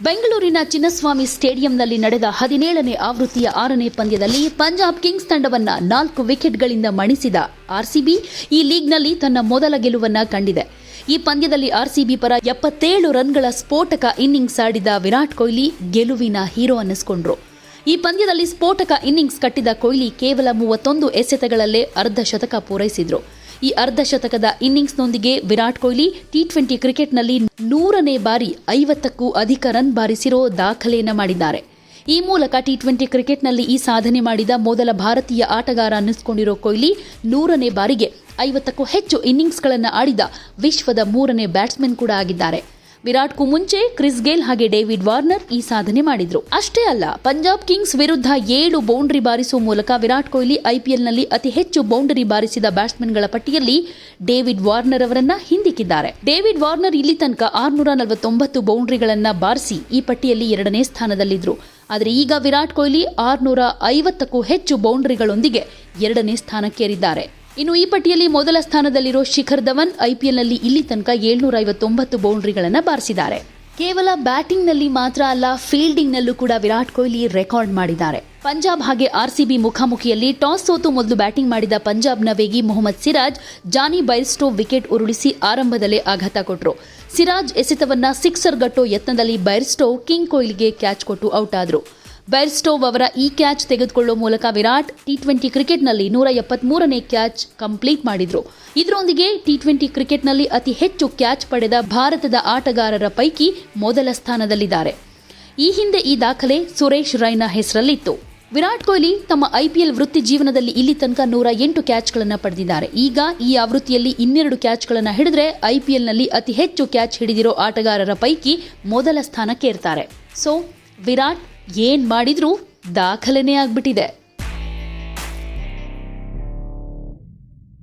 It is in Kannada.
ಬೆಂಗಳೂರಿನ ಚಿನ್ನಸ್ವಾಮಿ ಸ್ಟೇಡಿಯಂನಲ್ಲಿ ನಡೆದ ಹದಿನೇಳನೇ ಆವೃತ್ತಿಯ ಆರನೇ ಪಂದ್ಯದಲ್ಲಿ ಪಂಜಾಬ್ ಕಿಂಗ್ಸ್ ತಂಡವನ್ನ ನಾಲ್ಕು ವಿಕೆಟ್ಗಳಿಂದ ಮಣಿಸಿದ ಆರ್ಸಿಬಿ ಈ ಲೀಗ್ನಲ್ಲಿ ತನ್ನ ಮೊದಲ ಗೆಲುವನ್ನ ಕಂಡಿದೆ. ಈ ಪಂದ್ಯದಲ್ಲಿ ಆರ್ಸಿಬಿ ಪರ ಎಪ್ಪತ್ತೇಳು ರನ್ಗಳ ಸ್ಫೋಟಕ ಇನ್ನಿಂಗ್ಸ್ ಆಡಿದ ವಿರಾಟ್ ಕೊಹ್ಲಿ ಗೆಲುವಿನ ಹೀರೋ ಅನ್ನಿಸ್ಕೊಂಡ್ರು. ಈ ಪಂದ್ಯದಲ್ಲಿ ಸ್ಫೋಟಕ ಇನ್ನಿಂಗ್ಸ್ ಕಟ್ಟಿದ ಕೊಹ್ಲಿ ಕೇವಲ ಮೂವತ್ತೊಂದು ಎಸೆತಗಳಲ್ಲೇ ಅರ್ಧ ಶತಕ ಪೂರೈಸಿದ್ರು. ಈ ಅರ್ಧಶತಕದ ಇನ್ನಿಂಗ್ಸ್ನೊಂದಿಗೆ ವಿರಾಟ್ ಕೊಹ್ಲಿ ಟಿ ಟ್ವೆಂಟಿ ಕ್ರಿಕೆಟ್ನಲ್ಲಿ ನೂರನೇ ಬಾರಿ ಐವತ್ತಕ್ಕೂ ಅಧಿಕ ರನ್ ಬಾರಿಸಿರೋ ದಾಖಲೆಯನ್ನು ಮಾಡಿದ್ದಾರೆ. ಈ ಮೂಲಕ ಟಿ ಟ್ವೆಂಟಿ ಕ್ರಿಕೆಟ್ನಲ್ಲಿ ಈ ಸಾಧನೆ ಮಾಡಿದ ಮೊದಲ ಭಾರತೀಯ ಆಟಗಾರ ಅನ್ನಿಸಿಕೊಂಡಿರೋ ಕೊಹ್ಲಿ ನೂರನೇ ಬಾರಿಗೆ ಐವತ್ತಕ್ಕೂ ಹೆಚ್ಚು ಇನ್ನಿಂಗ್ಸ್ಗಳನ್ನು ಆಡಿದ ವಿಶ್ವದ ಮೂರನೇ ಬ್ಯಾಟ್ಸ್ಮನ್ ಕೂಡ ಆಗಿದ್ದಾರೆ. ವಿರಾಟ್ಗೂ ಮುಂಚೆ, ಕ್ರಿಸ್ ಗೇಲ್ ಹಾಗೆ ಡೇವಿಡ್ ವಾರ್ನರ್ ಈ ಸಾಧನೆ ಮಾಡಿದ್ರು. ಅಷ್ಟೇ ಅಲ್ಲ, ಪಂಜಾಬ್ ಕಿಂಗ್ಸ್ ವಿರುದ್ಧ ಏಳು ಬೌಂಡರಿ ಬಾರಿಸುವ ಮೂಲಕ ವಿರಾಟ್ ಕೊಹ್ಲಿ ಐಪಿಎಲ್ನಲ್ಲಿ ಅತಿ ಹೆಚ್ಚು ಬೌಂಡರಿ ಬಾರಿಸಿದ ಬ್ಯಾಟ್ಸ್ಮನ್ಗಳ ಪಟ್ಟಿಯಲ್ಲಿ ಡೇವಿಡ್ ವಾರ್ನರ್ ಅವರನ್ನ ಹಿಂದಿಕ್ಕಿದ್ದಾರೆ. ಡೇವಿಡ್ ವಾರ್ನರ್ ಇಲ್ಲಿ ತನಕ ಆರ್ನೂರ ನಲವತ್ತೊಂಬತ್ತು ಬೌಂಡರಿಗಳನ್ನ ಬಾರಿಸಿ ಈ ಪಟ್ಟಿಯಲ್ಲಿ ಎರಡನೇ ಸ್ಥಾನದಲ್ಲಿದ್ರು. ಆದರೆ ಈಗ ವಿರಾಟ್ ಕೊಹ್ಲಿ ಆರ್ನೂರ ಐವತ್ತಕ್ಕೂ ಹೆಚ್ಚು ಬೌಂಡರಿಗಳೊಂದಿಗೆ ಎರಡನೇ ಸ್ಥಾನಕ್ಕೇರಿದ್ದಾರೆ. ಇನ್ನು ಈ ಪಟ್ಟಿಯಲ್ಲಿ ಮೊದಲ ಸ್ಥಾನದಲ್ಲಿರೋ ಶಿಖರ್ ಧವನ್ ಐಪಿಎಲ್ನಲ್ಲಿ ಇಲ್ಲಿ ತನಕ ಏಳ್ನೂರ ಐವತ್ತೊಂಬತ್ತು ಬೌಂಡ್ರಿಗಳನ್ನು ಬಾರಿಸಿದ್ದಾರೆ. ಕೇವಲ ಬ್ಯಾಟಿಂಗ್ನಲ್ಲಿ ಮಾತ್ರ ಅಲ್ಲ, ಫೀಲ್ಡಿಂಗ್ನಲ್ಲೂ ಕೂಡ ವಿರಾಟ್ ಕೊಹ್ಲಿ ರೆಕಾರ್ಡ್ ಮಾಡಿದ್ದಾರೆ. ಪಂಜಾಬ್ ಹಾಗೆ ಆರ್ಸಿಬಿ ಮುಖಾಮುಖಿಯಲ್ಲಿ ಟಾಸ್ ಸೋತು ಮೊದಲು ಬ್ಯಾಟಿಂಗ್ ಮಾಡಿದ ಪಂಜಾಬ್ನ ವೇಗಿ Mohammed Siraj, Jonny Bairstow wicket ಉರುಳಿಸಿ ಆರಂಭದಲ್ಲೇ ಆಘಾತ ಕೊಟ್ಟರು ಸಿರಾಜ್ ಎಸೆತವನ್ನ ಸಿಕ್ಸರ್ ಗಟ್ಟೋ ಯತ್ನದಲ್ಲಿ ಬೈರ್ಸ್ಟೋ ಕಿಂಗ್ ಕೊಹ್ಲಿಗೆ ಕ್ಯಾಚ್ ಕೊಟ್ಟು ಔಟ್ ಆದ್ರು ಬೈರ್ಸ್ಟೋವ್ ಅವರ ಈ ಕ್ಯಾಚ್ ತೆಗೆದುಕೊಳ್ಳುವ ಮೂಲಕ ವಿರಾಟ್ ಟಿ ಟ್ವೆಂಟಿ ಕ್ರಿಕೆಟ್ನಲ್ಲಿ ನೂರ ಎಪ್ಪತ್ಮೂರನೇ ಕ್ಯಾಚ್ ಕಂಪ್ಲೀಟ್ ಮಾಡಿದರು. ಇದರೊಂದಿಗೆ ಟಿ ಟ್ವೆಂಟಿ ಕ್ರಿಕೆಟ್ನಲ್ಲಿ ಅತಿ ಹೆಚ್ಚು ಕ್ಯಾಚ್ ಪಡೆದ ಭಾರತದ ಆಟಗಾರರ ಪೈಕಿ ಮೊದಲ ಸ್ಥಾನದಲ್ಲಿದ್ದಾರೆ. ಈ ಹಿಂದೆ ಈ ದಾಖಲೆ ಸುರೇಶ್ ರೈನಾ ಹೆಸರಲ್ಲಿತ್ತು. ವಿರಾಟ್ ಕೊಹ್ಲಿ ತಮ್ಮ ಐಪಿಎಲ್ ವೃತ್ತಿ ಜೀವನದಲ್ಲಿ ಇಲ್ಲಿ ತನಕ ನೂರ ಎಂಟು ಕ್ಯಾಚ್ಗಳನ್ನು ಪಡೆದಿದ್ದಾರೆ. ಈಗ ಈ ಆವೃತ್ತಿಯಲ್ಲಿ ಇನ್ನೆರಡು ಕ್ಯಾಚ್ಗಳನ್ನು ಹಿಡಿದ್ರೆ ಐಪಿಎಲ್ನಲ್ಲಿ ಅತಿ ಹೆಚ್ಚು ಕ್ಯಾಚ್ ಹಿಡಿದಿರೋ ಆಟಗಾರರ ಪೈಕಿ ಮೊದಲ ಸ್ಥಾನಕ್ಕೇರ್ತಾರೆ. ಸೊ ವಿರಾಟ್ ಏನ್ ಮಾಡಿದ್ರೂ ದಾಖಲೆನೇ ಆಗ್ಬಿಟ್ಟಿದೆ.